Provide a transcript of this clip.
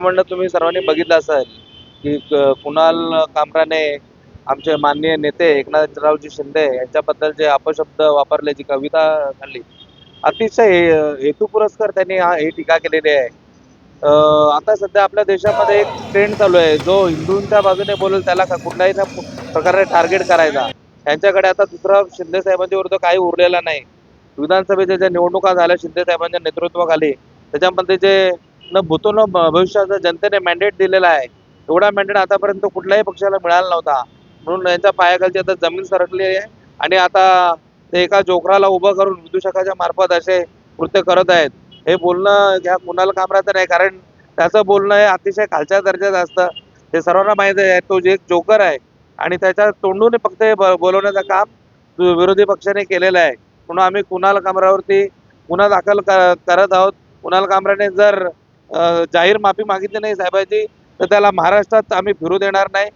म्हणलं तुम्ही सर्वांनी बघितलं असेल की कुणाल कामराने आमचे माननीय नेते एकनाथरावजी शिंदे यांच्याबद्दल जे अपशब्द वापरले जी कविता झाली अतिशय हे- हेतुपुरस्कर त्यांनी हा ही टीका केलेली आहे. आता सध्या आपल्या देशामध्ये एक ट्रेंड चालू आहे जो हिंदूंच्या बाजूने बोलेल त्याला कुठल्याही ना प्रकारे टार्गेट करायचा. त्यांच्याकडे आता दुसरा शिंदे साहेबांच्या विरुद्ध काही उरलेला नाही. विधानसभेच्या ज्या निवडणुका झाल्या शिंदे साहेबांच्या नेतृत्वाखाली त्याच्यामध्ये जे न भूतो न भ- भविष्याचं जनतेने मॅन्डेट दिलेला आहे. एवढा मॅन्डेट आतापर्यंत कुठल्याही पक्षाला मिळाला नव्हता. म्हणून यांच्या पायाखालची आता जमीन सरकली आहे आणि आता ते एका जोकराला उभं करून विदूषकाच्या मार्फत असे कृत्य करत आहेत. हे बोलणं ह्या कुणाला कामराचं नाही कारण त्याचं बोलणं हे अतिशय खालच्या दर्जाचं असतं. ते सर्वांना माहीत आहे तो जे एक जोकर आहे आणि त्याच्या तोंडून फक्त हे ब- बोलवण्याचं काम विरोधी पक्षाने केलेलं आहे. म्हणून आम्ही कुणाल कामरावरती गुन्हा दाखल क- करत आहोत कुणाल कामराने जर जाहीर माफी मागितली नाही साहेबांची तर त्याला महाराष्ट्रात आम्ही फिरू देणार नाही.